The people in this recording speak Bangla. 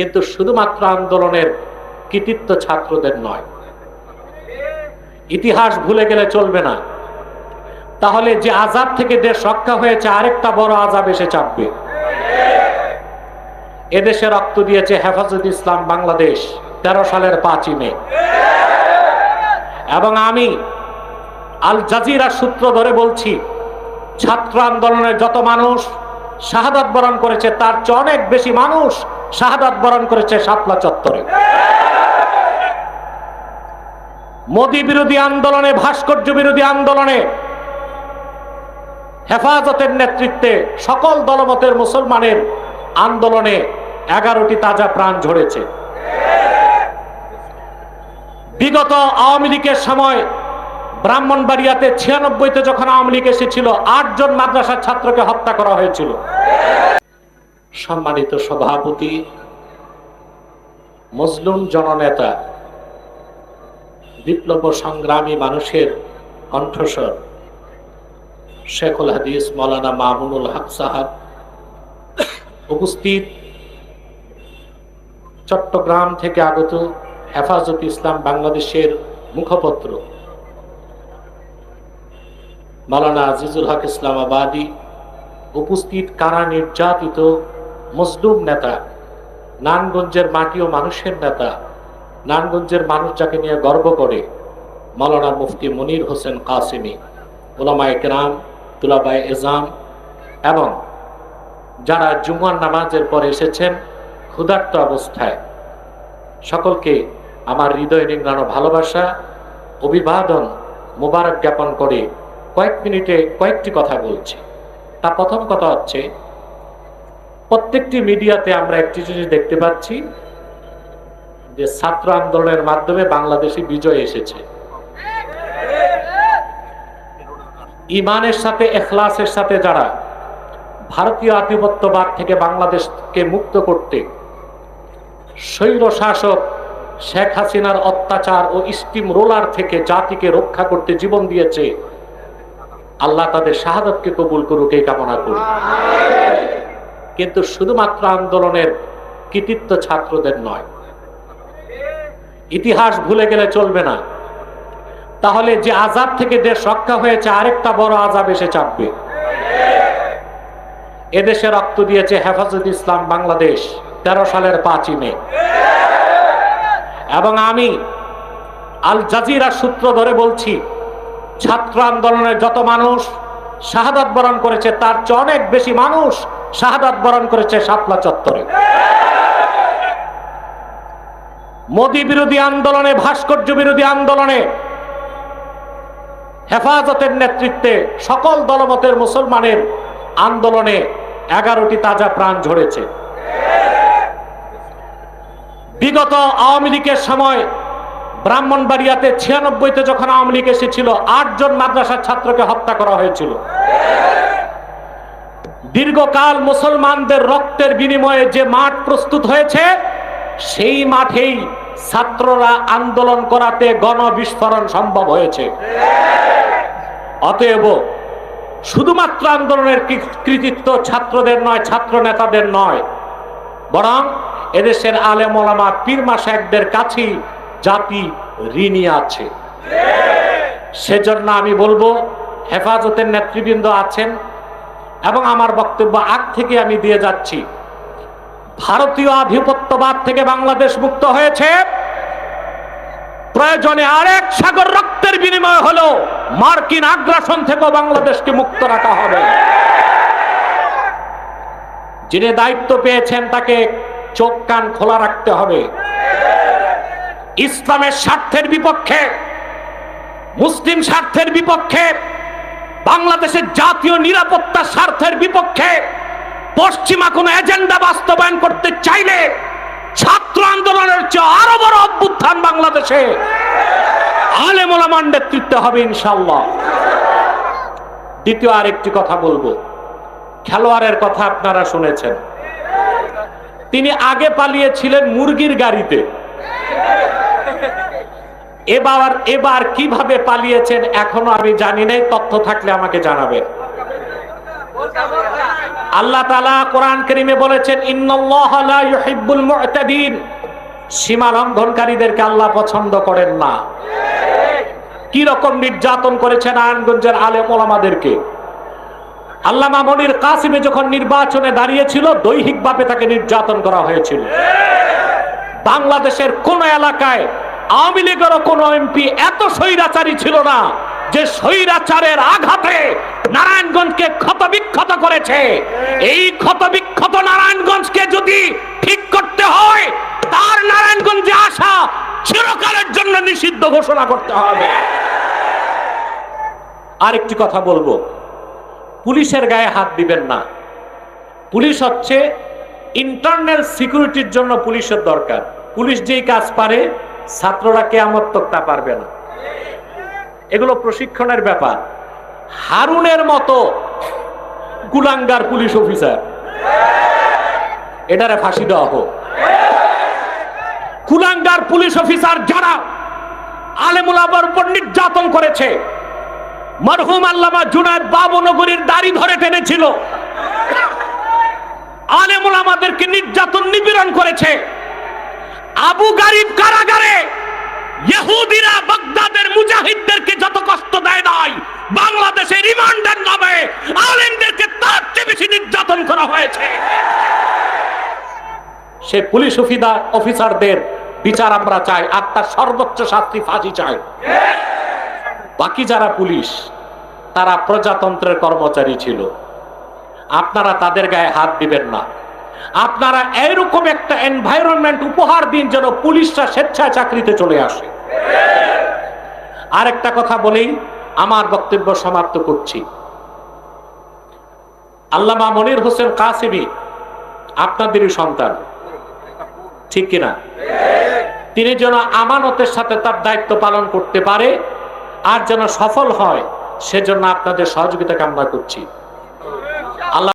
কিন্তু শুধুমাত্র আন্দোলনের কৃতিত্ব ছাত্রদের নয়। ইতিহাস ভুলে গেলে চলবে না। তাহলে যে আজাব থেকে দেশ রক্ষা হয়েছে, আরেকটা বড় আজাব এসে চাপবে। এদেশে রক্ত দিয়েছে হেফাজত ইসলাম বাংলাদেশ তেরো সালের পাঁচই মে। এবং আমি আল জাজিরা সূত্র ধরে বলছি, ছাত্র আন্দোলনের যত মানুষ শাহাদাত বরণ করেছে, তার চেয়ে অনেক বেশি মানুষ শাহাদাত বরণ করেছে শাপলা চত্বরে। মোদী বিরোধী আন্দোলনে, ভাস্কর্য বিরোধী আন্দোলনে হেফাজতের নেতৃত্বে সকল দলমতের মুসলমানের আন্দোলনে এগারোটি তাজা প্রাণ ঝরেছে। বিগত আওয়ামী লীগের সময় ব্রাহ্মণবাড়িয়াতে ছিয়ানব্বইতে যখন আওয়ামী লীগ এসেছিল, আটজন মাদ্রাসার ছাত্রকে হত্যা করা হয়েছিল। সম্মানিত সভাপতি, মজলুম জননেতা, বিপ্লব সংগ্রামী মানুষের কণ্ঠস্বর, শেখুল হাদিস মৌলানা মামুনুল হক সাহাব উপস্থিত। চট্টগ্রাম থেকে আগত হেফাজত ইসলাম বাংলাদেশের মুখপত্র, মালানা আজিজুল হক ইসলামাবাদী, উপস্থিত কারা নির্যাতিত মজলুম নেতা নানগঞ্জের মাটি ও মানুষের নেতা নানগঞ্জের মানুষ যাকে নিয়ে গর্ব করে মালানা মুফতি মনির হোসেন কাসিমি ওলামায় কেরাম তুলাবাই এজাম এবং যারা জুমার নামাজের পর এসেছেন ক্ষুধার্ত অবস্থায়। সকলকে আমার হৃদয় নিংড়ানো ভালোবাসা, অভিবাদন মোবারক জ্ঞাপন করে কয়েক মিনিটে কয়েকটি কথা বলছি। তা প্রথম কথা হচ্ছে প্রত্যেকটি মিডিয়াতে আমরা একটি জিনিস দেখতে পাচ্ছি, যে ছাত্র আন্দোলনের মাধ্যমে বাংলাদেশে বিজয় এসেছে। ইমানের সাথে, এখলাসের সাথে যারা ভারতীয় আধিপত্যবাদ থেকে বাংলাদেশকে মুক্ত করতে স্বৈর শাসক শেখ হাসিনার অত্যাচার ও স্টিম রোলার থেকে জাতিকে রক্ষা করতে জীবন দিয়েছে, আল্লাহ তাদের শাহাদতকে কবুল করুক এই কামনা করি। কিন্তু শুধুমাত্র আন্দোলনের কৃতিত্ব ছাত্রদের নয়। ইতিহাস ভুলে গেলে চলবে না। তাহলে যে আজাব থেকে দেশ রক্ষা হয়েছে, আরেকটা বড় আজাব এসে চাপবে। এদেশে রক্ত দিয়েছে হেফাজত ইসলাম বাংলাদেশ তেরো সালের পাঁচই মে। এবং আমি আল জাজিরা সূত্র ধরে বলছি, ছাত্র আন্দোলনের যত মানুষ শাহাদাত বরণ করেছে, তার চেয়ে অনেক বেশি মানুষ শাহাদাত বরণ করেছে শাপলা চত্বরে। মোদী বিরোধী আন্দোলনে, ভাস্কর্য বিরোধী আন্দোলনে হেফাজতের নেতৃত্বে সকল দলমতের মুসলমানের আন্দোলনে এগারোটি তাজা প্রাণ ঝরেছে। বিগত আওয়ামী লীগের সময় ব্রাহ্মণবাড়িয়াতে ছিয়ানব্বইতে যখন আওয়ামী লীগ এসেছিল, আটজন মাদ্রাসার ছাত্রকে হত্যা করা হয়েছিল। দীর্ঘকাল মুসলমানদের রক্তের বিনিময়ে যে মাঠ প্রস্তুত হয়েছে, সেই মাঠেই ছাত্ররা আন্দোলন করাতে গণবিস্ফোরণ সম্ভব হয়েছে। অতএব শুধুমাত্র আন্দোলনের কৃতিত্ব ছাত্রদের নয়, ছাত্র নেতাদের নয়, বরং এদেশের আলেম ওলামা পীর মাসায়কদের কাছেই জাতি ঋণী আছে। সেজন্য আমি বলব, হেফাজতের নেতৃবৃন্দ আছেন এবং আমার বক্তব্য আগ থেকে আমি দিয়ে যাচ্ছি। ভারতীয় আধিপত্যবাদ থেকে বাংলাদেশ মুক্ত হয়েছে। প্রয়োজনে আরেক সাগর রক্তের বিনিময় হলো মার্কিন আগ্রাসন থেকেও বাংলাদেশকে মুক্ত রাখা হবে। যিনি দায়িত্ব পেয়েছেন তাকে চোখ কান খোলা রাখতে হবে। ইসলামের স্বার্থের বিপক্ষে, মুসলিম স্বার্থের বিপক্ষে বাংলাদেশের জাতীয় নিরাপত্তা স্বার্থের বিপক্ষে পশ্চিমা কোন এজেন্ডা বাস্তবায়ন করতে চাইলে ছাত্র আন্দোলনের চেয়ে আরও বড় অভ্যুত্থান বাংলাদেশে। আলেমোলামান নেতৃত্বে হবে ইনশাল্লাহ দ্বিতীয় আরেকটি কথা বলব। খেলোয়াড়ের কথা আপনারা শুনেছেন। তিনি আগে পালিয়েছিলেন মুরগির গাড়িতে। এবার এবার কীভাবে পালিয়েছেন এখনও আমি জানি নাই, তথ্য থাকলে আমাকে জানাবেন। আল্লাহ তালা কোরআন করিমে বলেছেন, ইন্নাল্লাহ লা ইউহিব্বুল মু'তাদিন। সীমা লঙ্ঘনকারীদেরকে আল্লাহ পছন্দ করেন না। কি রকম নির্যাতন করেছেন আয়নগঞ্জের আলেম ওলামাদেরকে। আল্লামা মনির কাসিমে যখন নির্বাচনে দাঁড়িয়েছিল, দৈহিকভাবে তাকে নির্যাতন করা হয়েছিল। বাংলাদেশের কোন এলাকায় আওয়ামী লীগেরও কোন এমপি এত স্বৈরাচারী ছিল না যে স্বৈরাচারের আঘাতে নারায়ণগঞ্জকে ক্ষতবিক্ষত করেছে। এই ক্ষতবিক্ষত নারায়ণগঞ্জকে যদি ঠিক করতে হয়, তার নারায়ণগঞ্জে আসা চিরকালের জন্য নিষিদ্ধ ঘোষণা করতে হবে। আরেকটি কথা বলব, পুলিশের গায়ে হাত দিবেন না। পুলিশ হচ্ছে ইন্টারনাল সিকিউরিটির জন্য পুলিশের দরকার। পুলিশ যেই কাজ পারে ছাত্ররা কেয়ামত তা পারবে না। এগুলো প্রশিক্ষণের ব্যাপার। হারুনের মতো কুলাঙ্গার পুলিশ অফিসার। এটারে ফাঁসি দেওয়া হোক। কুলাঙ্গার পুলিশ অফিসার যারা আলেমুলাবার উপর নির্যাতন করেছে, মরহুম আল্লামা জুনায়দ বাবনগরীর দাড়ি ধরে টেনেছিল, আলেমুল আমাদেরকে নির্যাতন নিপীড়ন করেছে। আবু গারিব কারাগারে মুজাহিদদেরকে যত কষ্ট দেয় নাই বাংলাদেশে রিমান্ডের নামে আলেমদেরকে তার চেয়ে বেশি নির্যাতন করা হয়েছে। সে পুলিশ অফিদার অফিসারদের বিচার আমরা চাই, আর তার সর্বোচ্চ শাস্তি ফাঁসি চাই। বাকি যারা পুলিশ, তারা প্রজাতন্ত্রের কর্মচারী ছিল। আপনারা তাদের গায়ে হাত দিবেন না। আপনারা এইরকম একটা এনভায়রনমেন্ট উপহার দিন যেন পুলিশরা স্বেচ্ছায় চাকরিতে চলে আসে। আরেকটা কথা বলেই আমার বক্তব্য সমাপ্ত করছি। আল্লামা মনির হোসেন কাসিমি, আপনাদেরই সন্তান। ঠিক কিনা? তিনি যেন আমানতের সাথে তার দায়িত্ব পালন করতে পারে, আর যেন সফল হয়, সেজন্য আপনাদের সহযোগিতা কামনা করছি।